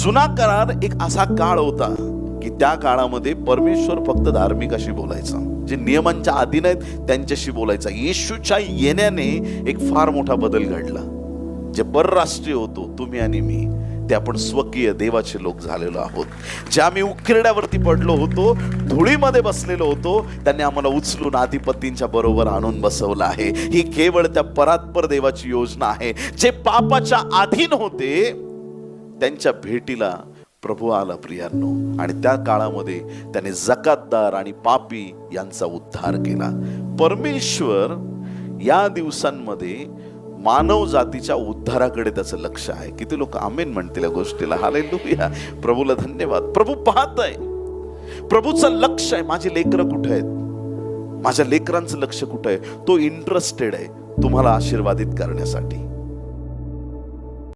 जुना करार एक असा काळ होता की त्या काळामध्ये परमेश्वर फक्त धार्मिकाशी बोलायचा जे नियमांच्या अधीन आहेत त्यांच्याशी बोलायचा. येशूच्या येण्याने एक फार मोठा बदल घडला. जे परराष्ट्रीय होतो तुम्ही आणि मी ते आपण स्वकीय देवाचे लोक झालेलो आहोत. जे आम्ही उकिरड्यावरती पडलो होतो धुळीमध्ये बसलेलो होतो त्यांनी आम्हाला उचलून आधिपतींच्या बरोबर आणून बसवलं आहे. ही केवळ त्या परात्पर देवाची योजना आहे. जे पापाच्या अधीन होते त्यांच्या भेटीला प्रभू आला प्रियांनो. आणि त्या काळामध्ये त्याने जकातदार आणि पापी यांचा उद्धार केला. परमेश्वर या दिवसांमध्ये मानव जातीच्या उद्धाराकडे त्याचं लक्ष आहे. किती लोक आमेन म्हणतील या गोष्टीला. हाले प्रभूला धन्यवाद. प्रभू पाहत आहे प्रभूचं लक्ष आहे. माझे लेकरं कुठे आहेत? माझ्या लेकरांचं लक्ष कुठं आहे? तो इंटरेस्टेड आहे तुम्हाला आशीर्वादित करण्यासाठी.